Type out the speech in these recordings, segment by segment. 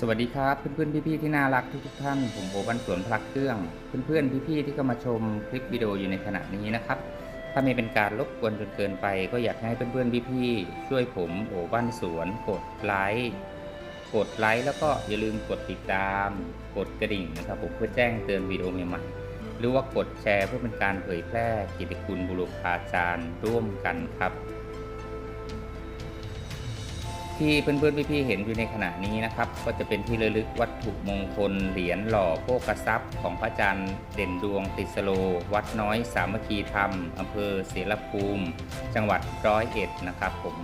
สวัสดีครับ เพื่อนๆพี่ๆที่น่ารักทุกๆท่านผมโอบันสวนพลักเครื่อง เพื่อนๆพี่ๆที่เข้ามาชมคลิปวิดีโออยู่ในขณะนี้นะครับ ถ้าไม่เป็นการรบกวนจนเกินไป ก็อยากให้เพื่อนๆพี่ๆช่วยผมโอบันสวน กดไลค์กดไลค์แล้วก็อย่าลืมกดติดตาม กดกระดิ่งนะครับผมเพื่อแจ้งเตือนวิดีโอใหม่ๆหรือว่ากดแชร์เพื่อเป็นการเผยแพร่กิตติคุณบุรุษอาจารย์ร่วมกันครับ ที่เพื่อนๆพี่ๆเห็นอยู่ในขณะนี้นะครับ ก็จะเป็นที่ระลึกวัตถุมงคลเหรียญหล่อโภกทรัพย์ ของพระอาจารย์เด่นดวงติสโล วัดน้อยสามัคคีธรรมอำเภอเสรภูมิ จังหวัดร้อยเอ็ดนะครับ ผม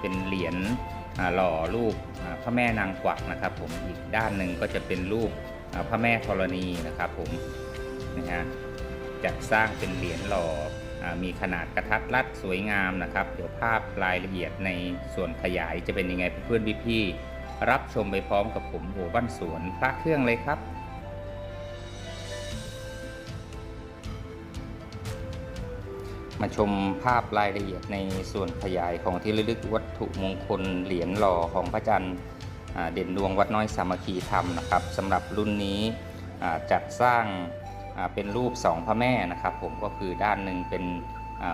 เป็นเหรียญหล่อรูปพระแม่นางกวักนะครับ ผมอีกด้านหนึ่งก็จะเป็นรูปพระแม่ธรณีนะครับ ผมนะฮะจัดสร้างเป็นเหรียญหล่อ มีขนาดกระทัดรัดสวยงามนะครับ เดี๋ยวภาพรายละเอียดในส่วนขยายจะเป็นยังไงเพื่อนๆพี่ๆรับชมไปพร้อมกับผมโหบ้านสวนพระเครื่องเลยครับมาชมภาพรายละเอียดในส่วนขยายของที่ระลึกวัตถุมงคลเหรียญหล่อของพระจันทร์เด่นดวงวัดน้อยสามัคคีธรรมนะครับสำหรับรุ่นนี้จัดสร้าง เป็นรูปสองพระแม่นะครับผมก็คือด้านหนึ่งเป็น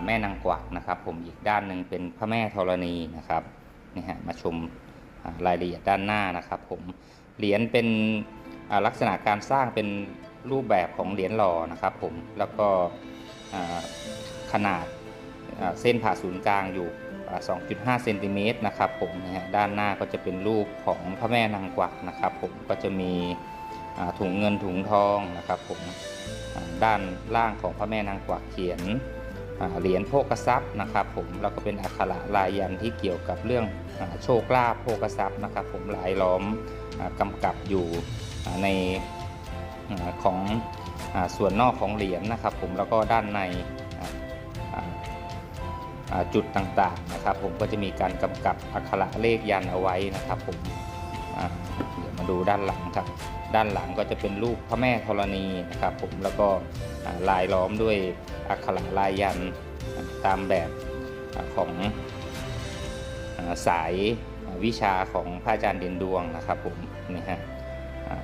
แม่นางกวักนะครับผมอีกด้านหนึ่งเป็นพระแม่ธรณีนะครับนี่ฮะมาชมรายละเอียดด้านหน้านะครับผมเหรียญเป็นลักษณะการสร้างเป็นรูปแบบของเหรียญหล่อนะครับผมแล้วก็ขนาดเส้นผ่าศูนย์กลางอยู่อ่า2.5 เซนติเมตรนะครับผมนะฮะด้านหน้าก็จะเป็นรูปของพระแม่นางกวักนะครับผมก็จะมี ถุงเงินถุงทองนะครับผมด้านล่างของพระแม่นางกวักเขียนเหรียญโภกทรัพย์นะครับผมแล้วก็เป็นอักขระลายยันที่เกี่ยวกับเรื่องอโชคลาภโภกทรัพย์นะครับผมหลายล้อมอากำกับอยู่ในอของอส่วนนอกของเหรียญนะครับผมแล้วก็ด้านในจุดต่างๆนะครับผมก็จะมีการกำกับอักขระเลขยันเอาไว้นะครับผมเดี๋ยวมาดูด้านหลังครับ ด้านหลังก็จะเป็นรูปพระแม่ธรณีนะครับผมแล้วก็ลายล้อมด้วยอักขระลายยันตามแบบของสายวิชาของพระอาจารย์เด่นดวงนะครับผมนี่ฮะ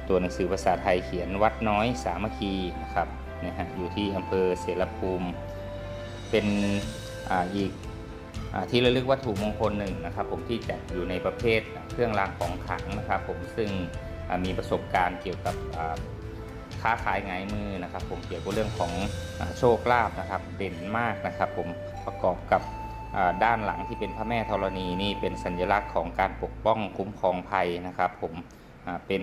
ตัวหนังสือภาษาไทยเขียนวัดน้อยสามัคคีนะครับนี่ฮะอยู่ที่อำเภอเสรภูมิ เป็นออีกอที่ระลึกวัตถุมงคลหนึ่งนะครับ ผมที่จัดอยู่ในประเภทเครื่องรางของขลังนะครับ ผมซึ่ง มีประสบการณ์เกี่ยวกับค้าขายไงมือนะครับ ผมเกี่ยวกับเรื่องของโชคลาภนะครับเด่นมากนะครับ ผมประกอบกับด้านหลังที่เป็นพระแม่ธรณีนี่เป็นสัญลักษณ์ของการปกป้องคุ้มครองภัยนะครับ ผมเป็น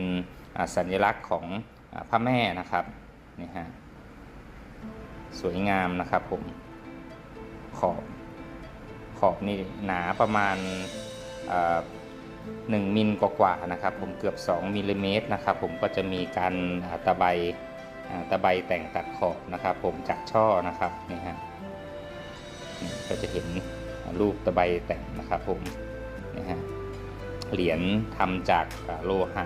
สัญลักษณ์ของพระแม่นะครับนี่ฮะสวยงามนะครับผมขอบขอบนี่หนาประมาณ 1มิลกว่าๆนะครับผมเกือบ2มิลลิเมตรนะครับผมก็จะมีการตะไบตะไบแต่งตัดขอบนะครับ ผมจากช่อนะครับนี่ฮะก็จะเห็นรูปตะไบแต่งนะครับผมนี่ฮะเหรียญทำจากโลหะ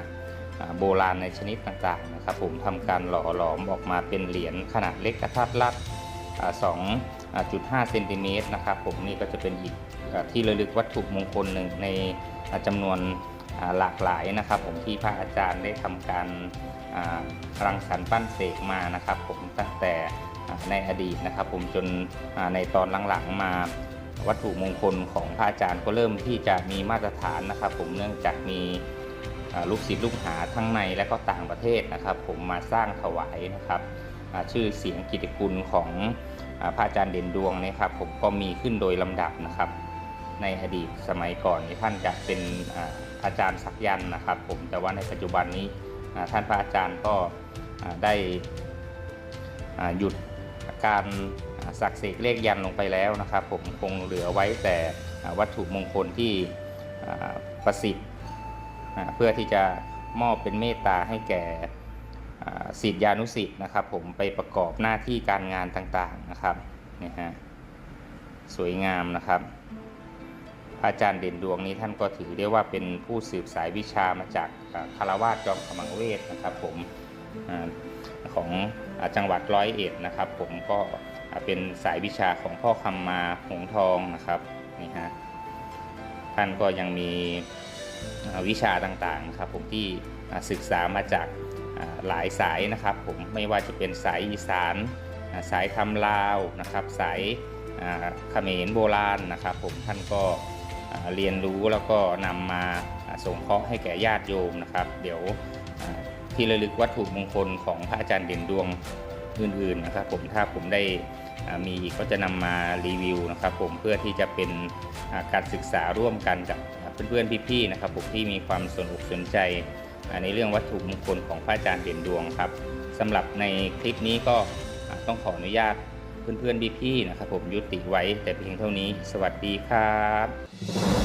โบราณในชนิดต่างๆนะครับ ผมทำการหล่อหลอมออกมาเป็นเหรียญขนาดเล็กกระทัดรัดอ่า 2.5เซนติเมตรนะครับผมนี่ก็จะเป็นอีกที่ระลึกวัตถุมงคลหนึ่งในอ่าจำนวนหลากหลายนะครับ ผมที่พระอาจารย์ได้ทำการรังสรรค์ปั้นเสกมานะครับ ผมตั้งแต่ในอดีตนะครับ ผมจนในตอนหลังๆมาวัตถุมงคลของพระอาจารย์ก็เริ่มที่จะมีมาตรฐานนะครับ ผมเนื่องจากมีลูกศิษย์ลูกหาทั้งในและก็ต่างประเทศนะครับ ผมมาสร้างถวายนะครับชื่อเสียงกิตติคุณของ พระอาจารย์เด่นดวงเนะครับผมก็มีขึ้นโดยลำดับนะครับ ในอดีตสมัยก่อนนี่ท่านจะเป็นอาจารย์สักยันต์นะครับผมแต่ว่าในปัจจุบันนี้ท่านพระอาจารย์ก็ได้หยุดการสักเสกเลขยันลงไปแล้วนะครับ ผมคงเหลือไว้แต่วัตถุมงคลที่ประสิทธิ์เพื่อที่จะมอบเป็นเมตตาให้แก่ อ่าศิานุศิษย์นะครับ ผมไปประกอบหน้าที่การงานต่างๆนะครับนี่ฮะสวยงามนะครับ พระอาจารย์เด่นดวงนี้ท่านก็ถือได้ว่าเป็นผู้สืบสายวิชามาจากคารวาสจอมขมังเวทนะครับ ผมอของอจังหวัดร้อยเอ็ดนะครับ ผมก็เป็นสายวิชาของพ่อคำมาหงทองนะครับนี่ฮะท่านก็ยังมีวิชาต่างๆครับผมที่ศึกษามาจาก หลายสายนะครับผมไม่ว่าจะเป็นสายอีสานสายทำลาวนะครับ สายเขมรโบราณนะครับผมท่านก็เรียนรู้แล้วก็นำมาอ่าส่งเคราะห์ให้แก่ญาติโยมนะครับ เดี๋ยวที่ระลึกวัตถุมงคลของพระอาจารย์เด่นดวงอื่นๆนะครับ ผมถ้าผมได้มีอีกก็จะนำมารีวิวนะครับ ผมเพื่อที่จะเป็นการศึกษาร่วมกันกับเพื่อนๆพี่ๆนะครับผมที่มีความสนอกสนใจ ในเรื่องวัตถุมงคลของพระอาจารย์เด่นดวงครับสำหรับในคลิปนี้ก็ต้องขออนุญาตเพื่อนๆพี่ๆนะครับ ผมยุติไว้แต่เพียงเท่านี้ สวัสดีครับ